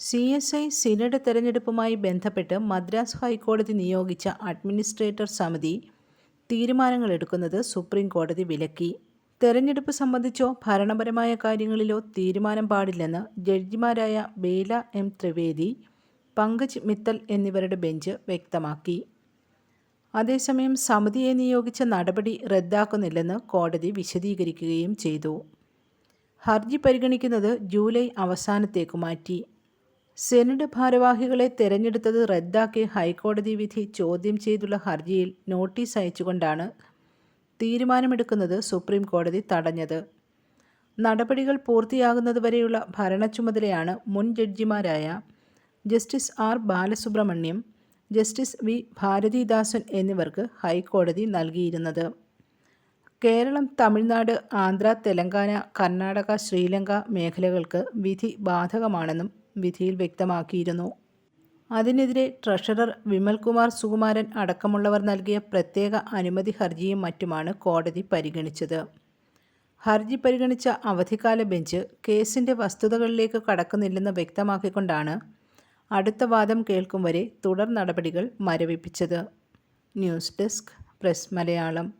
C S I synod തെരഞ്ഞെടുപ്പുമായി ബന്ധപ്പെട്ട് മദ്രാസ് ഹൈക്കോടതി നിയോഗിച്ച അഡ്മിനിസ്ട്രേറ്റർ സമിതി തീരുമാനങ്ങൾ എടുക്കുന്നത് സുപ്രീം കോടതി വിലക്കി. തെരഞ്ഞെടുപ്പ് സംബന്ധിച്ചോ ഭരണപരമായ കാര്യങ്ങളിലോ തീരുമാനം പാടില്ലെന്ന് ജഡ്ജിമാരായ ബേല എം ത്രിവേദി പങ്കജ് മിത്തൽ എന്നിവരുടെ ബെഞ്ച് വ്യക്തമാക്കി. അതേസമയം സമിതിയെ നിയോഗിച്ച നടപടി റദ്ദാക്കുന്നില്ലെന്ന് കോടതി വിശദീകരിക്കുകയും ചെയ്തു. ഹർജി പരിഗണിക്കുന്നത് ജൂലൈ അവസാനത്തേക്ക് മാറ്റി. സെനറ്റ് ഭാരവാഹികളെ തെരഞ്ഞെടുത്തത് റദ്ദാക്കി ഹൈക്കോടതി വിധി ചോദ്യം ചെയ്തുള്ള ഹർജിയിൽ നോട്ടീസ് അയച്ചുകൊണ്ടാണ് തീരുമാനമെടുക്കുന്നത് സുപ്രീം കോടതി തടഞ്ഞത്. നടപടികൾ പൂർത്തിയാകുന്നതുവരെയുള്ള ഭരണ ചുമതലയാണ് മുൻ ജഡ്ജിമാരായ justice R Balasubramaniam justice V Bharathidasan എന്നിവർക്ക് ഹൈക്കോടതി നൽകിയിരുന്നത്. കേരളം തമിഴ്നാട് ആന്ധ്ര തെലങ്കാന കർണാടക ശ്രീലങ്ക മേഖലകൾക്ക് വിധി ബാധകമാണെന്നും വിധിയിൽ വ്യക്തമാക്കിയിരുന്നു. അതിനെതിരെ ട്രഷറർ വിമൽകുമാർ സുകുമാരൻ അടക്കമുള്ളവർ നൽകിയ പ്രത്യേക അനുമതി ഹർജിയും മറ്റുമാണ് കോടതി പരിഗണിച്ചത്. ഹർജി പരിഗണിച്ച അവധിക്കാല ബെഞ്ച് കേസിന്റെ വസ്തുതകളിലേക്ക് കടക്കുന്നില്ലെന്ന് വ്യക്തമാക്കിക്കൊണ്ടാണ് അടുത്ത വാദം കേൾക്കും വരെ തുടർ നടപടികൾ മരവിപ്പിച്ചത്. News desk press Malayalam.